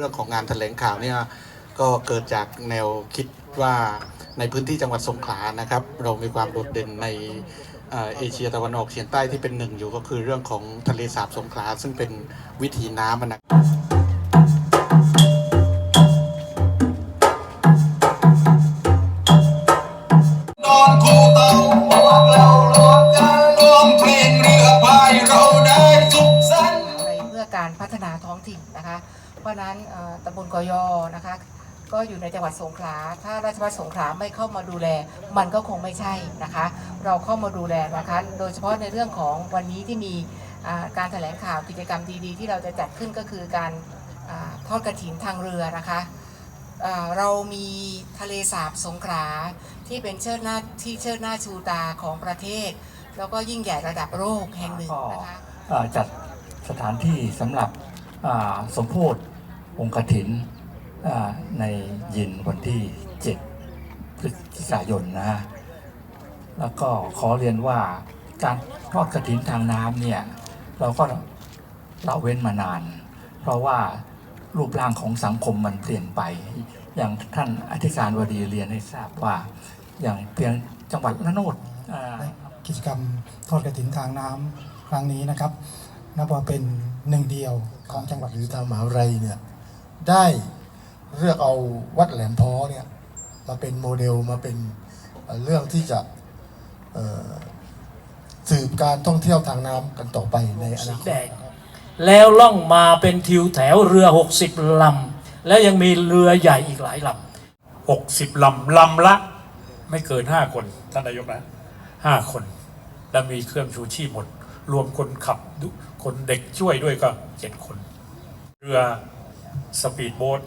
รื่องของงานแถลงข่าวเนี่ยก็เกิดจากแนวคิดว่าในพื้นที่จังหวัดสงขลานะครับ เรามีความโดดเด่นในเอเชียตะวันออกเฉียงใต้ที่เป็นหนึ่งอยู่ก็คือเรื่องของทะเลสาบสงขลาซึ่งเป็นวิถีน้ำอะนะนอนคู่ การพัฒนาท้องถิ่นนะคะ เพราะนั้นตำบลกอยอนะคะก็อยู่ในจังหวัดสงขลา ถ้าราชบัณฑสงขลาไม่เข้ามาดูแล มันก็คงไม่ใช่นะคะ เราเข้ามาดูแลนะคะ โดยเฉพาะในเรื่องของวันนี้ที่มีการแถลงข่าวกิจกรรมดีๆ ที่เราจะจัดขึ้นก็คือการอทอดกระถินทางเรือนะคะเรามีทะเลสาบสงขลาที่เป็นเชิดหน้าที่เชิดหน้าชูตาของประเทศ แล้วก็ยิ่งใหญ่ระดับโลกแห่งหนึ่งนะคะจัด สถานที่สำหรับสมโพธิองค์กถินในย็นวันที่ 7 พฤศจิกายนนะฮะแล้วก็ขอเรียนว่าการทอดกระถินทางน้ำเนี่ยเราก็ละเว้นมานาน เพราะว่ารูปร่างของสังคมมันเปลี่ยนไป อย่างท่านอธิการวดีเรียนให้ทราบว่า อย่างเพียงจังหวัดละโนดกิจกรรมทอดกระถินทางน้ำครั้งนี้นะครับ นับว่าเป็นหนึ่งเดียวของจังหวัดหรือทางมหาวิทยาลัยเนี่ยได้เลือกเอาวัดแหลมพ้อเนี่ยมาเป็นโมเดลมาเป็นเอ่อเรื่องที่จะเอ่อสืบการท่องเที่ยวทางน้ำกันต่อไปในอนาคแดตงแล้วล่องมาเป็นทิวแถวเรือ 60 ลำ แล้วยังมีเรือใหญ่อีกหลายลำ 60 ลำ ลำละ ไม่เกิน 5 คน ท่านนายกนะ 5 คน แล้วมีเครื่องชูชีพหมด รวมคนขับดุคนเด็กช่วยด้วยก็7คน เรือสปีดโบ๊ท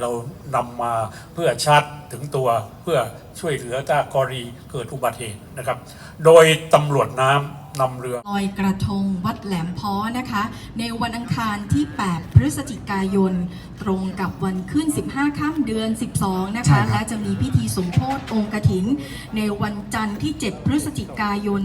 เรานำมาเพื่อชาร์จถึงตัวเพื่อช่วยเหลือถ้ากรณีเกิดอุบัติเหตุนะครับ โดยตำรวจน้ำนำเรือลอยกระทงวัดแหลมพ้อนะคะ ในวันอังคารที่ 8 พฤศจิกายน ตรงกับวันขึ้น 15ค่ำเดือน 12 นะใช่คะครับและจะมีพิธีสมโพธิองค์กถิน ในวันจันทร์ที่ 7 พฤศจิกายน